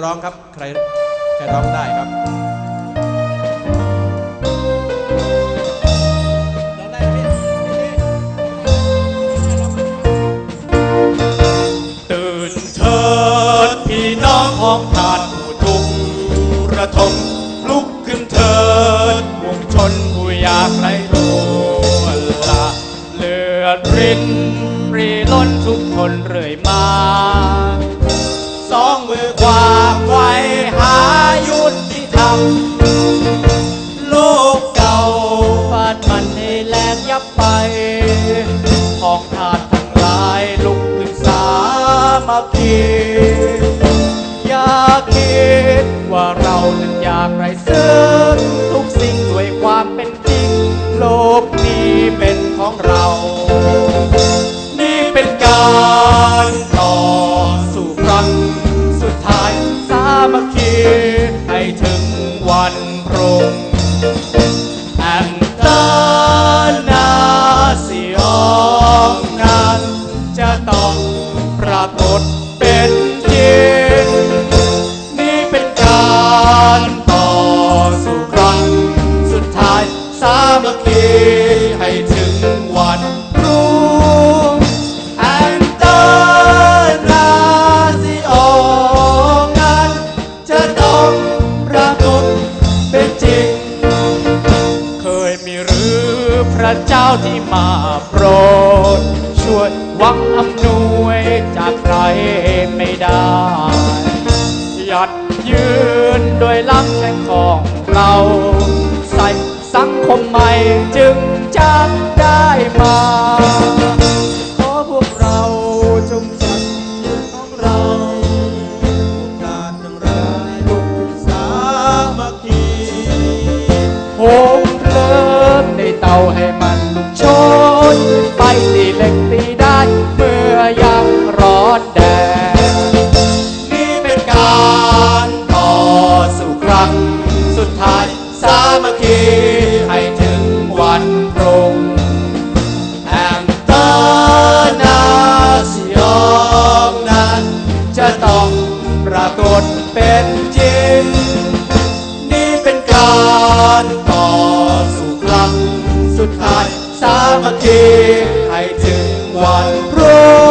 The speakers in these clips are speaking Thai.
ร้องครับ ใครใครร้องได้ครับตื่นเถิดพี่น้องของทานผู้ทุกข์ระทมลุกขึ้นเถิดมวลชนผู้อยากไร้ทั่วละเลือดรินรีล้นทุกทนเรื่อยมาากไรซึ่งทุ ที่มาโปรด ช่วยหวังอำนวยจากใครไม่ได้ หยัดยืนโดยลำแห่งของเรา ใส่สังคมใหม่จึงจะได้มา มัคคีให้ถึงวันพรุ่งแองตอร์นาซิองนั้นจะต้องปรากฏเป็นจริง นี่เป็นการต่อสู้ครั้งสุดท้ายสามัคคีให้ถึงวันพรุ่ง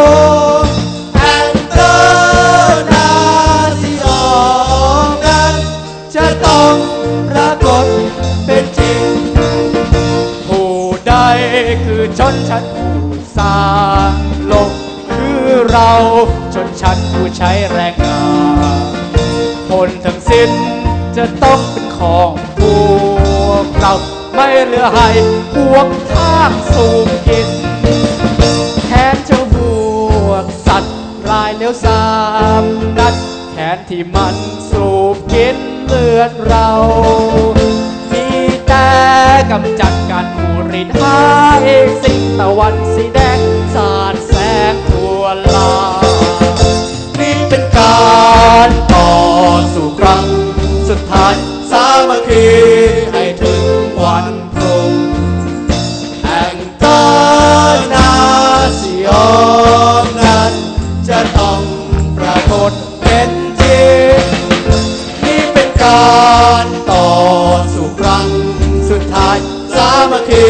คือชนชั้นผู้สร้างโลกคือเราชนชั้นผู้ใช้แรงงานผลทั้งสิ้นจะต้องเป็นของพวกเราไม่เหลือให้พวกทางสูงกินแทนเจ้าพวกสัตว์รายเลวสามนัดแทนที่มันสูบกินเลือดเรา กำจัดการผูรินหายสิ่งตะวันสีแดง สาดแสงทั่วลา นี่เป็นการต่อสู้ครั้ง สุดท้ายสามัคคี สามัคคี